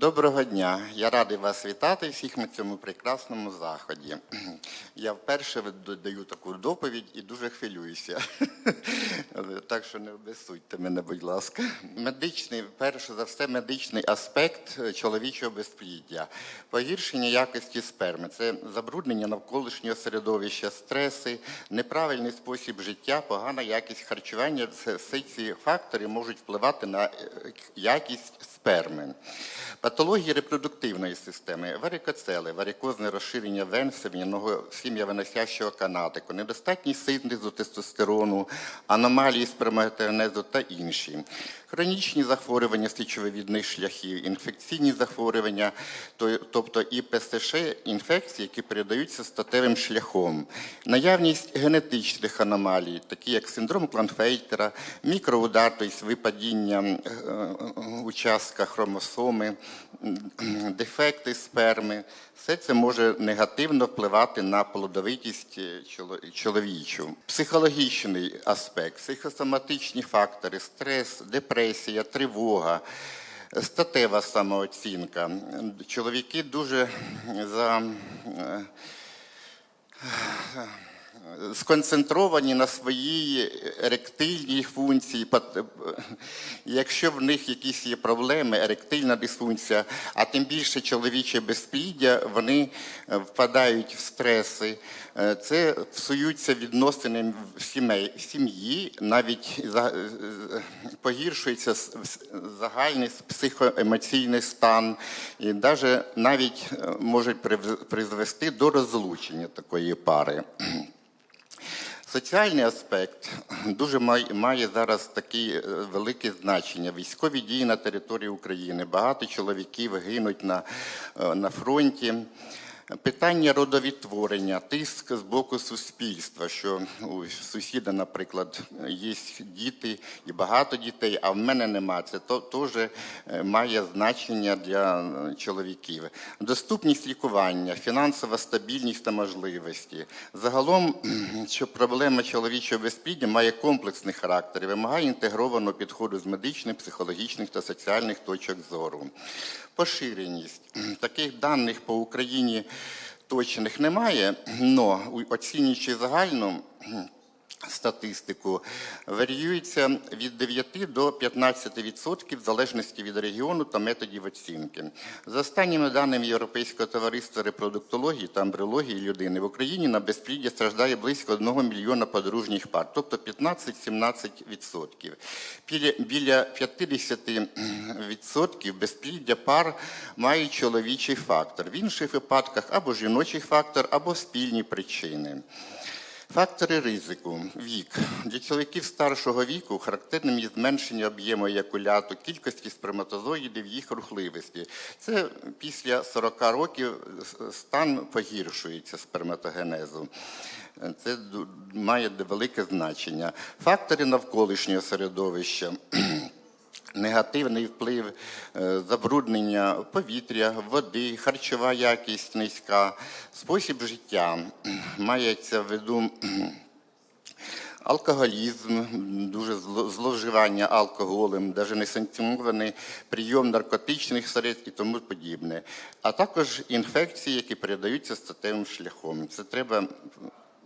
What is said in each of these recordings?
Доброго дня. Я радий вас вітати всіх на цьому прекрасному заході. Я вперше даю таку доповідь і дуже хвилююся. Так що не обесудьте мене, будь ласка. Медичний, перше за все, медичний аспект чоловічого безпліддя. Погіршення якості сперми це забруднення навколишнього середовища, стреси, неправильний спосіб життя, погана якість харчування. Це всі ці фактори можуть впливати на е, якість сперми. Патології репродуктивної системи, варикоцели, варикозне розширення вен сем'яного сім'явиносящого канатику, недостатність синтезу тестостерону, аномалії сперматогенезу та інші. Хронічні захворювання сечовивідних шляхів, інфекційні захворювання, тобто і ПСШ, інфекції, які передаються статевим шляхом, наявність генетичних аномалій, такі як синдром Кланфейтера, мікроудар, тобто випадіння е, е, участка хромосоми, дефекти сперми, все це може негативно впливати на плодовитість е, чоловічу. Психологічний аспект, психосоматичні фактори, стрес, депресія, тривога. Статева самооцінка. Чоловіки дуже за е, сконцентровані на своїй еректильній функції. Якщо в них якісь є проблеми, еректильна дисфункція, а тим більше чоловіче безпліддя, вони е, впадають в стреси. Е, Це псуються відносини в сім'ї, навіть погіршується загальний психоемоційний стан, і даже навіть е, можуть призвести до розлучення такої пари. Соціальний аспект дуже має, зараз таке велике значення. Військові дії на території України. Багато чоловіків гинуть на, е, на фронті. Питання родовідтворення, тиск з боку суспільства, що у сусіда, наприклад, є діти і багато дітей, а в мене нема. Це теж е, має значення для чоловіків. Доступність лікування, фінансова стабільність та можливості. Загалом, що проблема чоловічого безпліддя має комплексний характер і вимагає інтегрованого підходу з медичних, психологічних та соціальних точок зору. Поширеність таких даних по Україні точних немає, але оцінюючи загальну статистику, варіюється від 9 до 15% в залежності від регіону та методів оцінки. За останніми даними Європейського товариства репродуктології та амбріології людини в Україні на безпліддя страждає близько 1 мільйона подружніх пар, тобто 15-17%. Біля, біля 50% безпліддя пар мають чоловічий фактор. В інших випадках або жіночий фактор, або спільні причини. Фактори ризику. Вік. Для чоловіків старшого віку характерним є зменшення об'єму якуляту, кількості сперматозоїдів, їх рухливості. Це після 40 років стан погіршується сперматогенезу. Це має велике значення. Фактори навколишнього середовища. Негативний вплив е, забруднення повітря, води, харчова якість низька, спосіб життя. Мається в виду алкоголізм, дуже зловживання алкоголем, навіть несанкціонований прийом наркотичних средств і тому подібне. А також інфекції, які передаються статевим шляхом. Це треба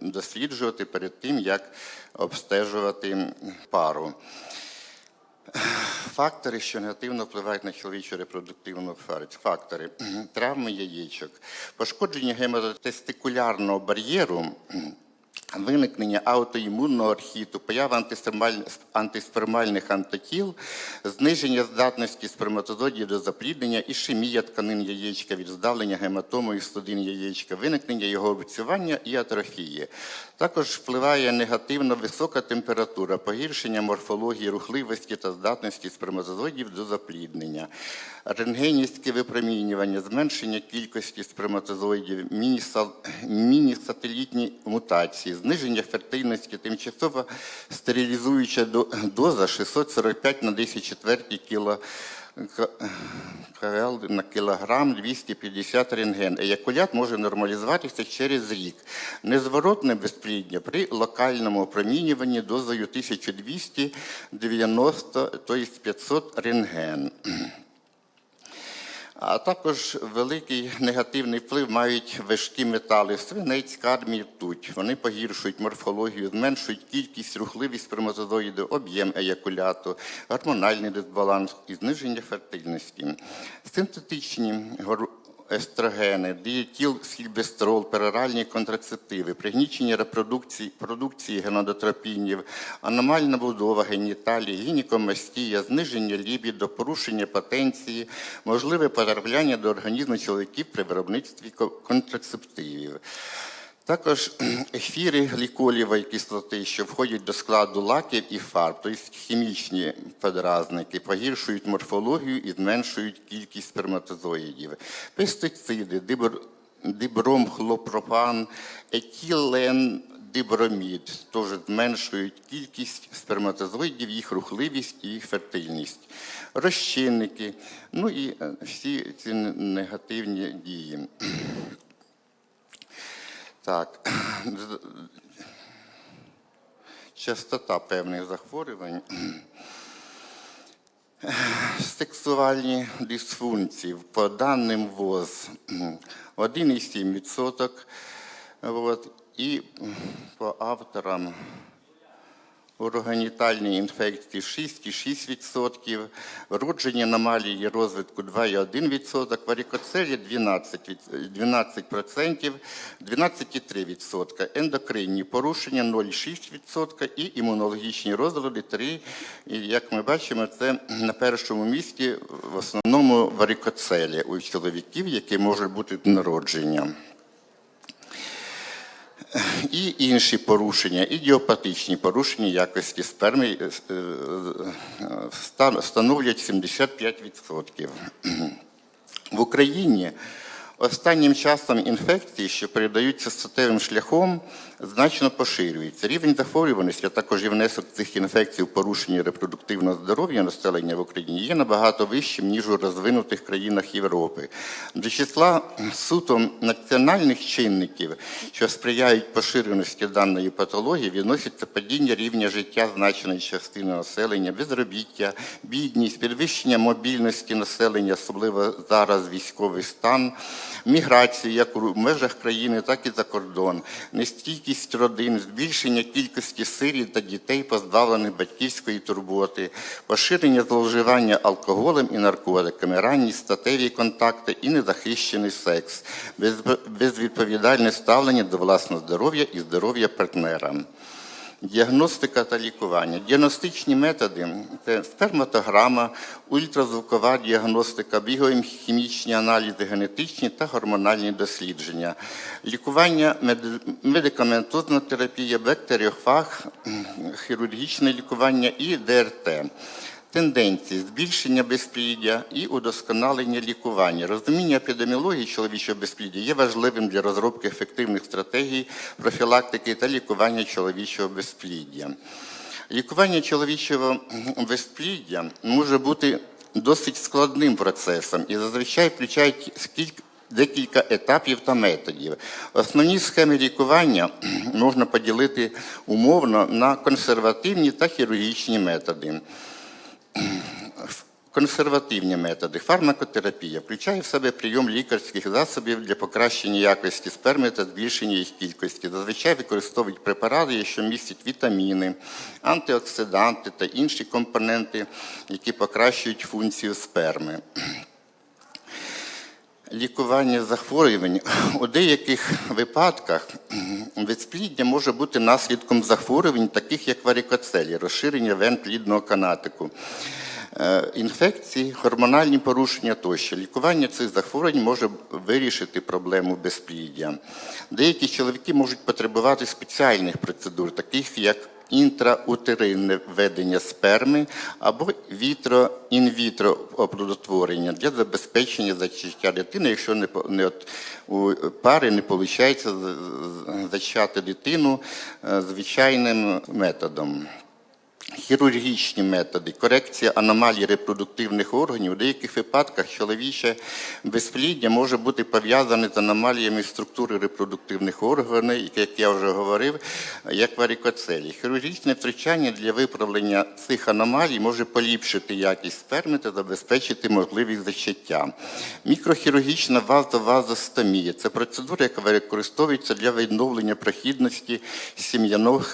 досліджувати перед тим, як обстежувати пару. Фактори, що негативно впливають на чоловічу репродуктивну фактори, травми яєчок, пошкодження гемотестикулярного бар'єру, виникнення аутоімунного архіту, поява антиспермаль- антиспермальних антитіл, зниження здатності сперматозоїдів до запліднення, ішемія тканин яєчка від здавлення гематомою судин яєчка, виникнення його обцювання і атрофії. Також впливає негативно висока температура, погіршення морфології, рухливості та здатності сперматозоїдів до запліднення, рентгенівське випромінювання, зменшення кількості сперматозоїдів, міні-сателітні мутації, зниження фертильності, тимчасова стерилізуюча доза 645 на 10 четвертій кіло. На кілограм 250 рентген. Еякулят може нормалізуватися через рік. Незворотне безпліддя при локальному опромінюванні дозою 1290, тобто 500 рентген. А також великий негативний вплив мають важкі метали свинець, кадмій, ртуть. Вони погіршують морфологію, зменшують кількість, рухливість сперматозоїду, об'єм еякуляту, гормональний дисбаланс і зниження фертильності. Синтетичні естрогени, дієтіл, сільдестрол, пероральні контрацептиви, пригнічення репродукції, продукції генодотропінів, аномальна будова геніталії, гінікомастія, зниження лібідо, порушення потенції, можливе потрапляння до організму чоловіків при виробництві контрацептивів. Також ефіри гліколівої кислоти, що входять до складу лаків і фарб, тобто хімічні подразники, погіршують морфологію і зменшують кількість сперматозоїдів. Пестициди, дибр, дибромхлопропан, етилен, дибромід теж зменшують кількість сперматозоїдів, їх рухливість і фертильність. Розчинники, ну і е, всі ці негативні дії. Так. Частота певних захворювань. Сексуальні дисфункції по даним ВОЗ 1,7%. От, і по авторам урогенітальні інфекції 6,6%, вроджені аномалії розвитку 2,1%, варикоцелі 12%, від- 12%, 12,3%, ендокринні порушення 0,6% і імунологічні розлади 3%. І як ми бачимо, це на першому місці в основному варикоцелі у чоловіків, які можуть бути народження і інші порушення, ідіопатичні порушення якості сперми е, е, стан- становлять 75%. В Україні останнім часом інфекції, що передаються статевим шляхом, значно поширюються. Рівень захворюваності, а також і внесок цих інфекцій у порушення репродуктивного здоров'я населення в Україні є набагато вищим, ніж у розвинутих країнах Європи. До числа суто національних чинників, що сприяють поширеності даної патології, відносяться падіння рівня життя значеної частини населення, безробіття, бідність, підвищення мобільності населення, особливо зараз військовий стан, міграція як у межах країни, так і за кордон, нестійкість родин, збільшення кількості сиріт та дітей, позбавлених батьківської турботи, поширення зловживання алкоголем і наркотиками, ранні статеві контакти і незахищений секс, безвідповідальне ставлення до власного здоров'я і здоров'я партнера. Діагностика та лікування. Діагностичні методи це сперматограма, ультразвукова діагностика, біохімічні аналізи, генетичні та гормональні дослідження. Лікування, мед- медикаментозна терапія, бактеріофаг, хірургічне лікування і ДРТ. Тенденції збільшення безпліддя і удосконалення лікування. Розуміння епідеміології чоловічого безпліддя є важливим для розробки ефективних стратегій профілактики та лікування чоловічого безпліддя. Лікування чоловічого безпліддя може бути досить складним процесом і зазвичай включає декілька етапів та методів. Основні схеми лікування можна поділити умовно на консервативні та хірургічні методи. Консервативні методи. Фармакотерапія включає в себе прийом лікарських засобів для покращення якості сперми та збільшення їх кількості. Зазвичай використовують препарати, що містять вітаміни, антиоксиданти та інші компоненти, які покращують функцію сперми. Лікування захворювань у деяких випадках безпліддя може бути наслідком захворювань, таких як варикоцелі, розширення вен плідного канатику, інфекції, гормональні порушення тощо. Лікування цих захворювань може вирішити проблему безпліддя. Деякі чоловіки можуть потребувати спеціальних процедур, таких як інтраутеринне введення сперми або вітро-інвітро оплодотворення для забезпечення зачаття дитини, якщо не, не от, у пари не виходить зачати дитину е, звичайним методом. Хірургічні методи, корекція аномалій репродуктивних органів. У деяких випадках чоловіче безпліддя може бути пов'язане з аномаліями структури репродуктивних органів, як я вже говорив, як варикоцелі. Хірургічне втручання для виправлення цих аномалій може поліпшити якість сперми та забезпечити можливість зачаття. Мікрохірургічна вазовазостомія – це процедура, яка використовується для відновлення прохідності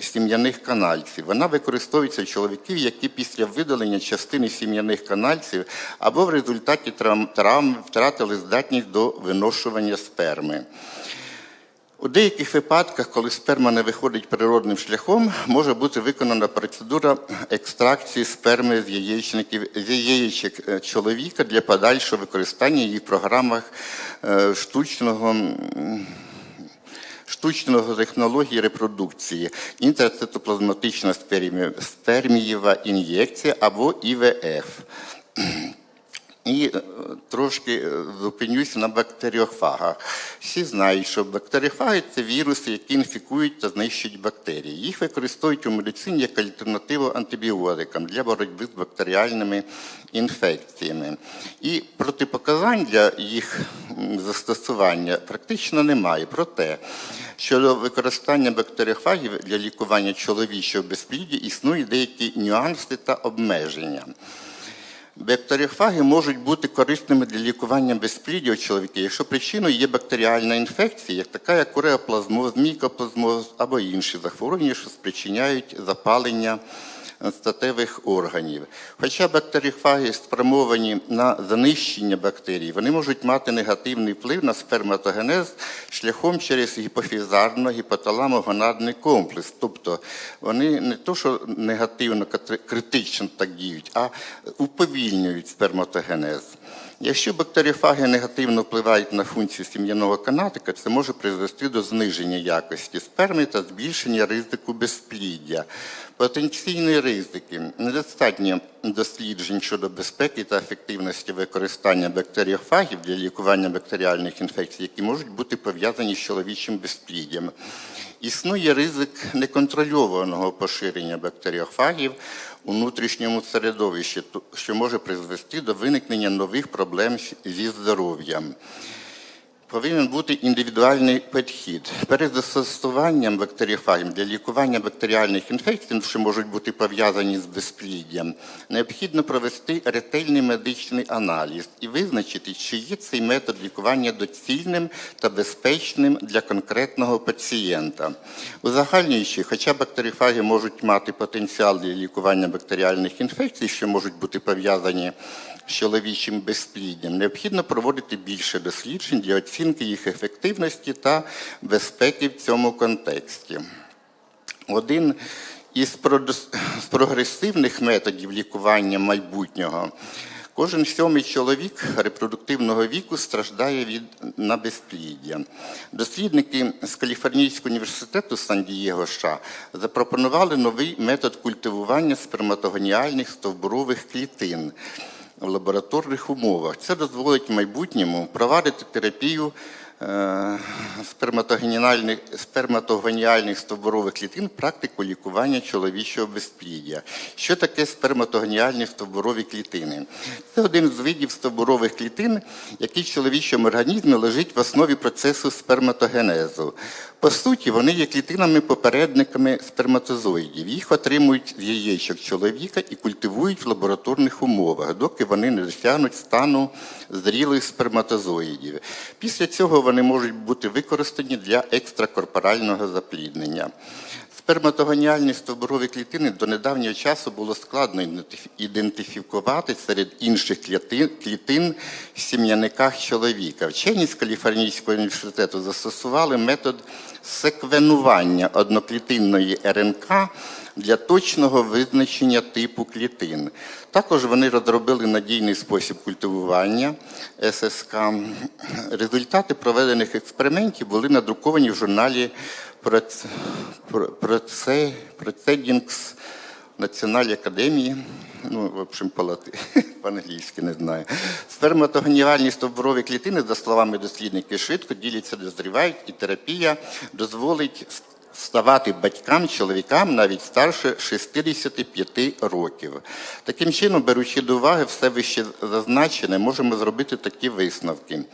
сім'яних канальців. Вона використовується у чоловіків, які після видалення частини сім'яних канальців або в результаті травм, травм втратили здатність до виношування сперми. У деяких випадках, коли сперма не виходить природним шляхом, може бути виконана процедура екстракції сперми з яєчників з яєчок е, чоловіка для подальшого використання її в програмах е, штучного. Штучного технології репродукції, інтерцитоплазматична спермі- спермієва ін'єкція або ІВФ. І е, трошки е, зупинюся на бактеріофагах. Всі знають, що бактеріофаги це віруси, які інфікують та знищують бактерії. Їх використовують у медицині як альтернативу антибіотикам для боротьби з бактеріальними інфекціями. І протипоказань для їх застосування практично немає. Проте, щодо використання бактеріофагів для лікування чоловічого безпліддя існують деякі нюанси та обмеження. Бактеріофаги можуть бути корисними для лікування безпліддя у чоловіка, якщо причиною є бактеріальна інфекція, як така як уреоплазмоз, мікоплазмоз або інші захворювання, що спричиняють запалення статевих органів. Хоча бактеріофаги спрямовані на занищення бактерій, вони можуть мати негативний вплив на сперматогенез шляхом через гіпофізарно-гіпоталамо-гонадний комплекс. Тобто вони не то, що негативно критично так діють, а уповільнюють сперматогенез. Якщо бактеріофаги негативно впливають на функцію сім'яного канатика, це може призвести до зниження якості сперми та збільшення ризику безпліддя. Потенційні ризики недостатньо досліджень щодо безпеки та ефективності використання бактеріофагів для лікування бактеріальних інфекцій, які можуть бути пов'язані з чоловічим безпліддям. Існує ризик неконтрольованого поширення бактеріофагів у внутрішньому середовищі, що може призвести до виникнення нових проблем зі здоров'ям. Повинен бути індивідуальний підхід. Перед застосуванням бактеріофагів для лікування бактеріальних інфекцій, що можуть бути пов'язані з безпліддям, необхідно провести ретельний медичний аналіз і визначити, чи є цей метод лікування доцільним та безпечним для конкретного пацієнта. Узагальнюючи, хоча бактеріофаги можуть мати потенціал для лікування бактеріальних інфекцій, що можуть бути пов'язані з чоловічим безпліддям, необхідно проводити більше досліджень для оцінки їх ефективності та безпеки в цьому контексті. Один із прогресивних методів лікування майбутнього. Кожен сьомий чоловік репродуктивного віку страждає від на безпліддя. Дослідники з Каліфорнійського університету Сан-Дієго США запропонували новий метод культивування сперматогоніальних стовбурових клітин в лабораторних умовах. Це дозволить в майбутньому провадити терапію сперматогоніальних стовбурових клітин практику лікування чоловічого безпліддя. Що таке сперматогеніальні стовбурові клітини? Це один з видів стовбурових клітин, який в чоловічому організмі лежить в основі процесу сперматогенезу. По суті, вони є клітинами-попередниками сперматозоїдів. Їх отримують з яєчок чоловіка і культивують в лабораторних умовах, доки вони не досягнуть стану зрілих сперматозоїдів. Після цього вони можуть бути використані для екстракорпорального запліднення. Сперматогоніальні стовбурові клітини до недавнього часу було складно ідентифі- ідентифікувати серед інших клітин в сім'яниках чоловіка. Вчені з Каліфорнійського університету застосували метод секвенування одноклітинної РНК для точного визначення типу клітин. Також вони розробили надійний спосіб культивування ССК. Результати проведених експериментів були надруковані в журналі Proceedings Національної академії, ну, в общем, по-англійськи не знаю. Сперматогеніальні стовбурові клітини, за словами дослідників, швидко діляться, дозрівають, і терапія дозволить ставати батькам, чоловікам навіть старше 65 років. Таким чином, беручи до уваги все вище зазначене, можемо зробити такі висновки.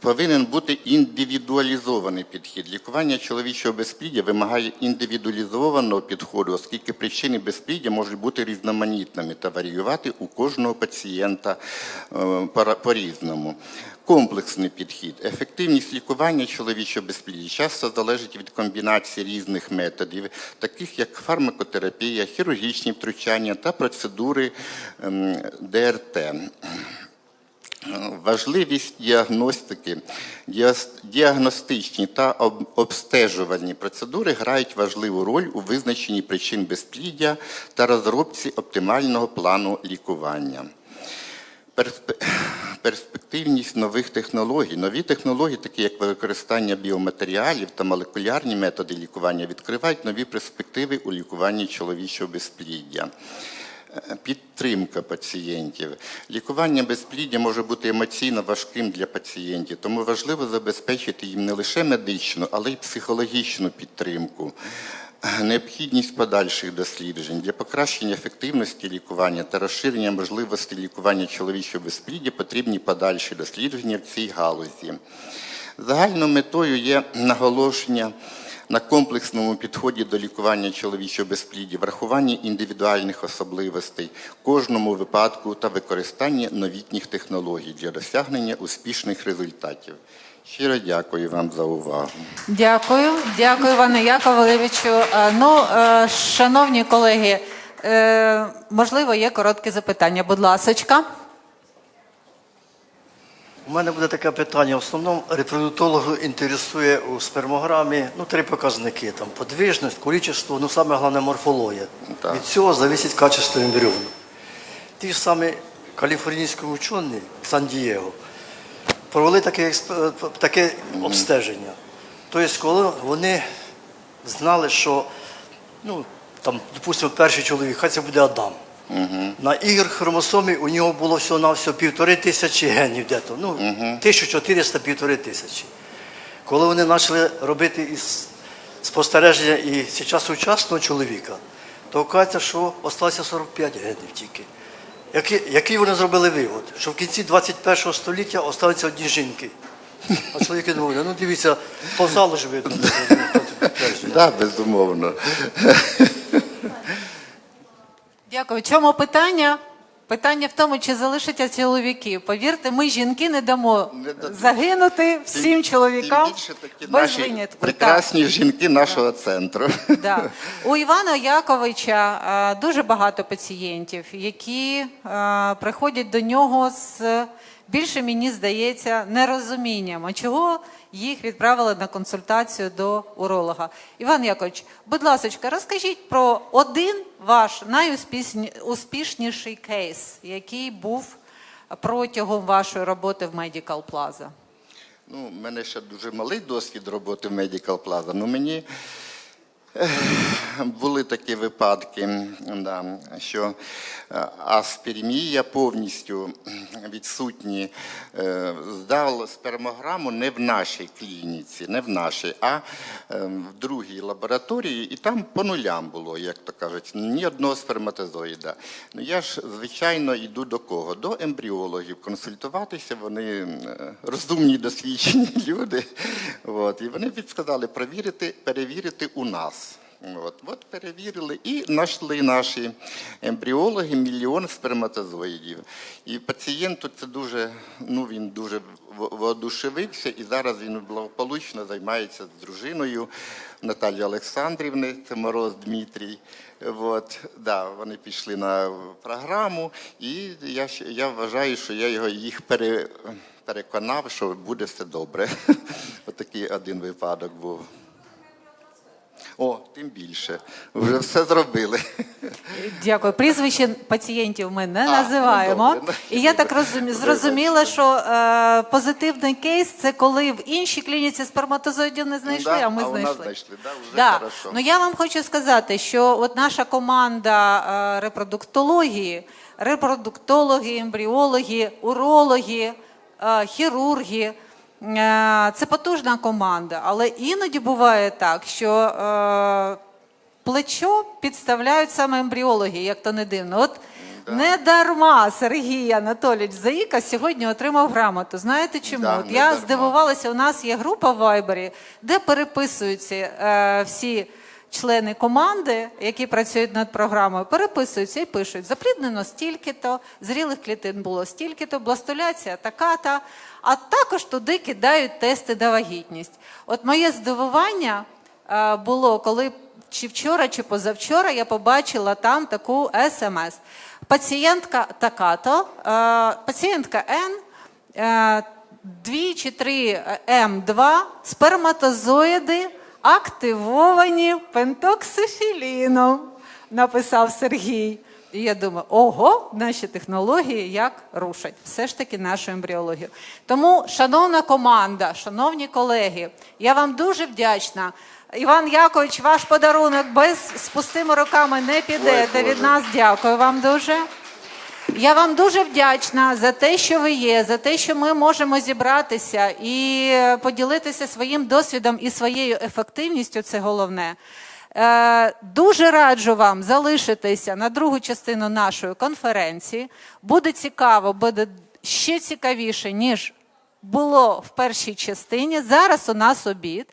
Повинен бути індивідуалізований підхід. Лікування чоловічого безпліддя вимагає індивідуалізованого підходу, оскільки причини безпліддя можуть бути різноманітними та варіювати у кожного пацієнта е, по-різному. Комплексний підхід. Ефективність лікування чоловічого безпліддя часто залежить від комбінації різних методів, таких як фармакотерапія, хірургічні втручання та процедури ем, ДРТ. Важливість діагностики, діагностичні та об- обстежувальні процедури грають важливу роль у визначенні причин безпліддя та розробці оптимального плану лікування. Перспективність нових технологій. Нові технології, такі як використання біоматеріалів та молекулярні методи лікування, відкривають нові перспективи у лікуванні чоловічого безпліддя. Е, Підтримка пацієнтів. Лікування безпліддя може бути емоційно важким для пацієнтів, тому важливо забезпечити їм не лише медичну, але й психологічну підтримку. Е, Необхідність подальших досліджень для покращення ефективності лікування та розширення можливостей лікування чоловічого безпліддя потрібні подальші дослідження в цій галузі. Загальною метою є наголошення на комплексному підході до лікування чоловічого безпліддя, врахування індивідуальних особливостей кожному випадку та використання новітніх технологій для досягнення успішних результатів. Щиро дякую вам за увагу. Дякую, дякую, Іване Яковлевичу. Е, Ну, е, шановні колеги, е, можливо, є коротке запитання. Будь ласочка. У мене буде таке питання. В основному репродуктологу інтересує у спермограмі ну, три показники: там, подвижність, количество, ну саме головне морфологія. Так. Від цього залежить качество ембріону. Ті ж самі каліфорнійські учені Сан-Дієго провели таке, таке обстеження. Тобто, коли вони знали, що, ну, там, допустимо, перший чоловік, хай це буде Адам. На ігр хромосомі у нього було всього на всього півтори тисячі генів дето. Ну, 1400 півтори тисячі. Коли вони почали робити із спостереження і зараз сучасного чоловіка, то вказується, що залишилося 45 генів тільки. Який, який вони зробили вивод? Що в кінці 21 століття остануться одні жінки. А чоловіки думають, ну дивіться, по залу ж видно. Так, безумовно. Дякую. Чому питання? Питання в тому, чи залишаться чоловіки. Повірте, ми жінки не дамо загинути всім чоловікам Тим більше такі без наші винятку. Прекрасні жінки нашого центру. Да. У Івана Яковича а, дуже багато пацієнтів, які а, приходять до нього з більше, мені здається, нерозумінням, а чого їх відправили на консультацію до уролога. Іван Якович, будь ласка, розкажіть про один ваш найуспішніший кейс, який був протягом вашої роботи в Medical Plaza. Ну, у мене ще дуже малий досвід роботи в Medical Plaza. Ну, мені були такі випадки, да, що е, повністю відсутні. Е, Здав спермограму не в нашій клініці, не в нашій, а е, в другій лабораторії, і там по нулям було, як то кажуть, ні одного сперматозоїда. Ну, я ж, звичайно, йду до кого? До ембріологів консультуватися. Вони розумні, досвідчені люди. От, і вони підсказали перевірити у нас. От, от перевірили і знайшли наші ембріологи мільйон сперматозоїдів. І пацієнту це дуже, ну він дуже воодушевився, і зараз він благополучно займається з дружиною Наталією Олександрівною, це Мороз Дмитрій. От, да, вони пішли на програму, і я, я вважаю, що я його їх пере, переконав, що буде все добре. Отакий один випадок був. О, тим більше. Вже все зробили. Дякую. Прізвище пацієнтів ми не А, називаємо. ну, добре. І я так розумі, зрозуміла, що е, позитивний кейс це коли в іншій клініці сперматозоїдів не знайшли, Да, а ми а у нас знайшли. знайшли, да, вже да. хорошо. Ну я вам хочу сказати, що от наша команда е, репродуктології, репродуктологи, ембріологи, урологи, е, хірурги. Е, це потужна команда, але іноді буває так, що е, плечо підставляють саме ембріологи, як то не дивно. От не дарма Сергій Анатолійович Заїка сьогодні отримав грамоту. Знаєте чому? Да, От я дарма. здивувалася, у нас є група в Вайбері, де переписуються е, всі члени команди, які працюють над програмою, переписуються і пишуть: запліднено стільки-то, зрілих клітин було стільки-то, бластуляція така-та. А також туди кидають тести на вагітність. От моє здивування е, було, коли чи вчора, чи позавчора я побачила там таку смс. Пацієнтка така-то, е, пацієнтка Н. Е, 2 чи 3 М2 сперматозоїди активовані пентоксифіліном, написав Сергій. І я думаю, ого, наші технології як рушать все ж таки нашу ембріологію. Тому, шановна команда, шановні колеги, я вам дуже вдячна. Іван Якович, ваш подарунок без з пустими руками не піде. Ой, Від нас дякую вам дуже. Я вам дуже вдячна за те, що ви є, за те, що ми можемо зібратися і поділитися своїм досвідом і своєю ефективністю. Це головне. Е, Дуже раджу вам залишитися на другу частину нашої конференції. Буде цікаво, буде ще цікавіше, ніж було в першій частині. Зараз у нас обід.